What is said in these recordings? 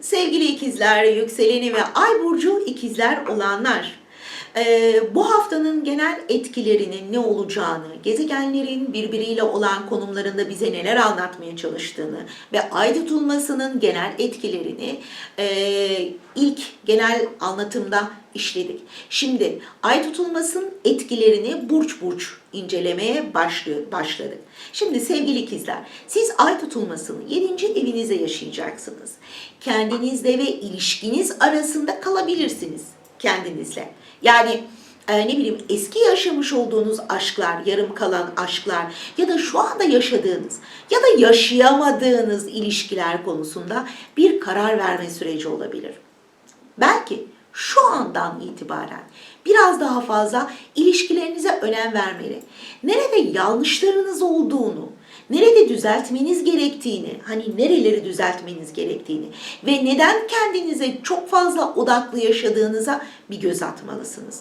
Sevgili ikizler, yükseleni ve ay burcu ikizler olanlar. Ee, bu haftanın genel etkilerinin ne olacağını, gezegenlerin birbiriyle olan konumlarında bize neler anlatmaya çalıştığını ve ay tutulmasının genel etkilerini e, ilk genel anlatımda işledik. Şimdi ay tutulmasının etkilerini burç burç incelemeye başladık. Şimdi sevgili ikizler, siz ay tutulmasını 7. evinizde yaşayacaksınız. Kendinizle ve ilişkiniz arasında kalabilirsiniz kendinizle. Yani e, ne bileyim eski yaşamış olduğunuz aşklar, yarım kalan aşklar ya da şu anda yaşadığınız ya da yaşayamadığınız ilişkiler konusunda bir karar verme süreci olabilir. Belki şu andan itibaren biraz daha fazla ilişkilerinize önem vermeli. Nerede yanlışlarınız olduğunu, nerede düzeltmeniz gerektiğini, hani nereleri düzeltmeniz gerektiğini ve neden kendinize çok fazla odaklı yaşadığınıza bir göz atmalısınız.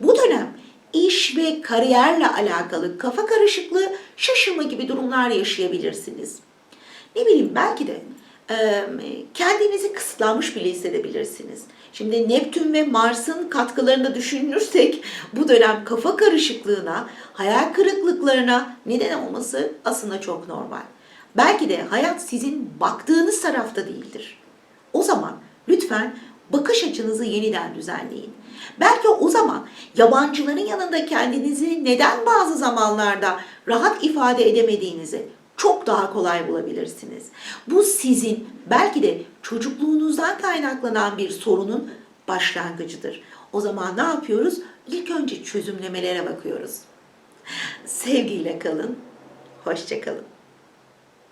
Bu dönem iş ve kariyerle alakalı kafa karışıklığı, şaşırma gibi durumlar yaşayabilirsiniz. Ne bileyim belki de kendinizi kısıtlanmış bile hissedebilirsiniz. Şimdi Neptün ve Mars'ın katkılarını düşünürsek bu dönem kafa karışıklığına, hayal kırıklıklarına neden olması aslında çok normal. Belki de hayat sizin baktığınız tarafta değildir. O zaman lütfen bakış açınızı yeniden düzenleyin. Belki o zaman yabancıların yanında kendinizi neden bazı zamanlarda rahat ifade edemediğinizi çok daha kolay bulabilirsiniz. Bu sizin belki de çocukluğunuzdan kaynaklanan bir sorunun başlangıcıdır. O zaman ne yapıyoruz? İlk önce çözümlemelere bakıyoruz. Sevgiyle kalın, hoşça kalın.